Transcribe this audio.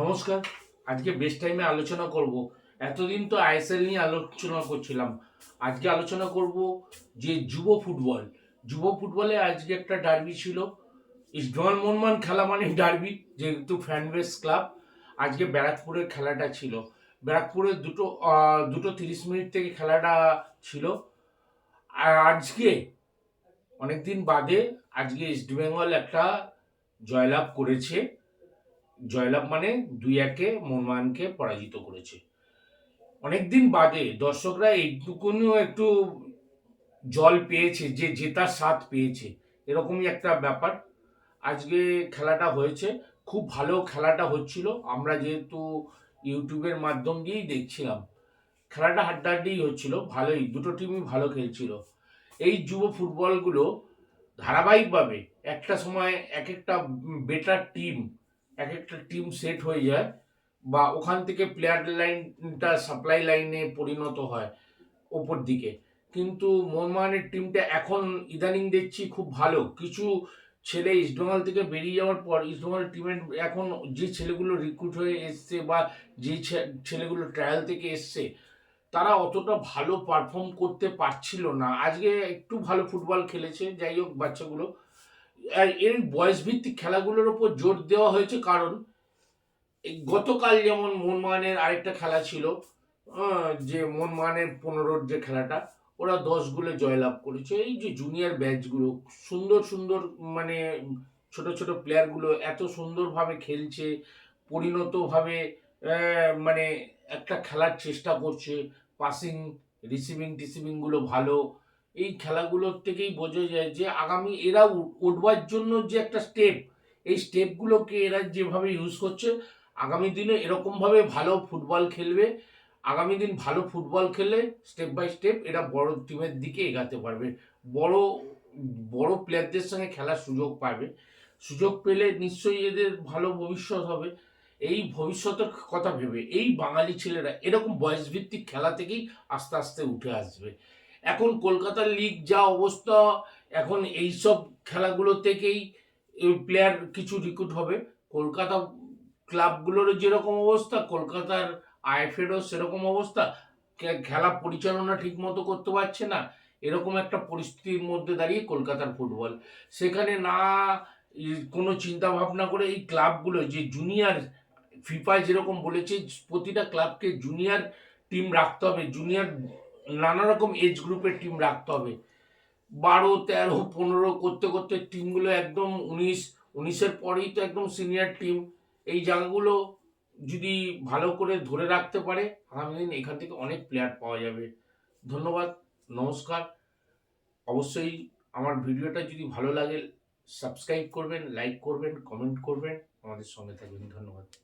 নমস্কার, আজকে বেস্ট টাইমে আলোচনা করব। এতদিন তো আইএসএল নিয়ে আলোচনা করছিলাম। আজকে আলোচনা করব যে যুব ফুটবল। যুব ফুটবলে আজকে একটা ডার্বি ছিল। ইস্টবেঙ্গল মোহনমান খেলা মানে ডার্বি যেহেতু ফ্যানবেস ক্লাব আজকে ব্যারাকপুরের খেলাটা ছিল। ব্যারাকপুরে দুটো দুটো তিরিশ মিনিট থেকে খেলাটা ছিল। আর আজকে, অনেকদিন বাদে, আজকে ইস্টবেঙ্গল একটা জয়লাভ করেছে। জয়লাভ মানে দুই একে মোহনবাগানকে পরাজিত করেছে। অনেকদিন বাদে দর্শকরা এইটুকুনিও একটু জল পেয়েছে, যে জেতার স্বাদ পেয়েছে। এরকমই একটা ব্যাপার। আজকে খেলাটা হয়েছে, খুব ভালো খেলাটা হচ্ছিল। আমরা যেহেতু ইউটিউবের মাধ্যম দিয়েই দেখছিলাম, খেলাটা হাড্ডাহাড্ডিই হচ্ছিল, ভালোই, দুটো টিমই ভালো খেলছিল। এই যুব ফুটবলগুলো ধারাবাহিকভাবে একটা সময় এক একটা বেটার টিম এক একটা টিম সেট হয়ে যায় বা ওখান থেকে প্লেয়ার লাইনটা সাপ্লাই লাইনে পরিণত হয় ওপর দিকে। কিন্তু মোহনবাগানের টিমটা এখন ইদানিং দেখছি খুব ভালো। কিছু ছেলে ইস্টবেঙ্গল থেকে বেরিয়ে যাওয়ার পর ইস্টবেঙ্গল টিমের এখন যে ছেলেগুলো রিক্রুট হয়ে এসছে বা যে ছেলেগুলো ট্রায়াল থেকে এসছে, তারা অতটা ভালো পারফর্ম করতে পারছিল না। আজকে একটু ভালো ফুটবল খেলেছে, যাই হোক বাচ্চাগুলো। আর এর বয়স ভিত্তিক খেলাগুলোর ওপর জোর দেওয়া হয়েছে কারণ, এই গতকাল যেমন মোহনবাগানের আরেকটা খেলা ছিল যে মোহনবাগানের পনেরোর যে খেলাটা, ওরা দশ গোলে জয়লাভ করেছে। এই যে জুনিয়র ব্যাচগুলো সুন্দর সুন্দর মানে ছোট ছোট প্লেয়ারগুলো এত সুন্দরভাবে খেলছে, পরিণতভাবে মানে একটা খেলার চেষ্টা করছে পাসিং রিসিভিং টিসিভিংগুলো ভালো এই খেলাগুলোর থেকেই বোঝা যায় যে আগামী এরা উঠবার জন্য যে একটা স্টেপ এই স্টেপগুলোকে এরা যেভাবে ইউজ করছে, আগামী দিনে এরকমভাবে ভালো ফুটবল খেলবে, আগামী দিন ভালো ফুটবল খেলে স্টেপ বাই স্টেপ এরা বড় টিমের দিকে এগাতে পারবে। বড় বড় প্লেয়ারদের সঙ্গে খেলার সুযোগ পাবে। সুযোগ পেলে নিশ্চয়ই এদের ভালো ভবিষ্যৎ হবে। এই ভবিষ্যতের কথা ভেবে এই বাঙালি ছেলেরা এরকম বয়সভিত্তিক খেলা থেকেই আস্তে আস্তে উঠে আসবে। এখন কলকাতার লিগ যা অবস্থা, এখন এইসব খেলাগুলো থেকেই প্লেয়ার কিছু রিক্রুট হবে। কলকাতা ক্লাবগুলোর যেরকম অবস্থা, কলকাতার আইএফএরও সেরকম অবস্থা। খেলা পরিচালনা ঠিক মতো করতে পারছে না। এরকম একটা পরিস্থিতির মধ্যে দাঁড়িয়ে কলকাতার ফুটবল সেখানে না কোনো চিন্তা ভাবনা করে এই ক্লাবগুলো যে জুনিয়র ফিফায় যেরকম বলেছে, প্রতিটা ক্লাবকে জুনিয়র টিম রাখতে হবে। জুনিয়র নানা রকম এজ গ্রুপের টিম রাখতে হবে। বারো, তেরো, পনেরো করতে করতে টিমগুলো একদম উনিশ, উনিশের পরেই তো একদম সিনিয়র টিম এই জায়গাগুলো যদি ভালো করে ধরে রাখতে পারে, আগামী দিন এখান থেকে অনেক প্লেয়ার পাওয়া যাবে। ধন্যবাদ, নমস্কার। অবশ্যই আমার ভিডিওটা যদি ভালো লাগে সাবস্ক্রাইব করবেন লাইক করবেন কমেন্ট করবেন। আমাদের সঙ্গে থাকবেন। ধন্যবাদ।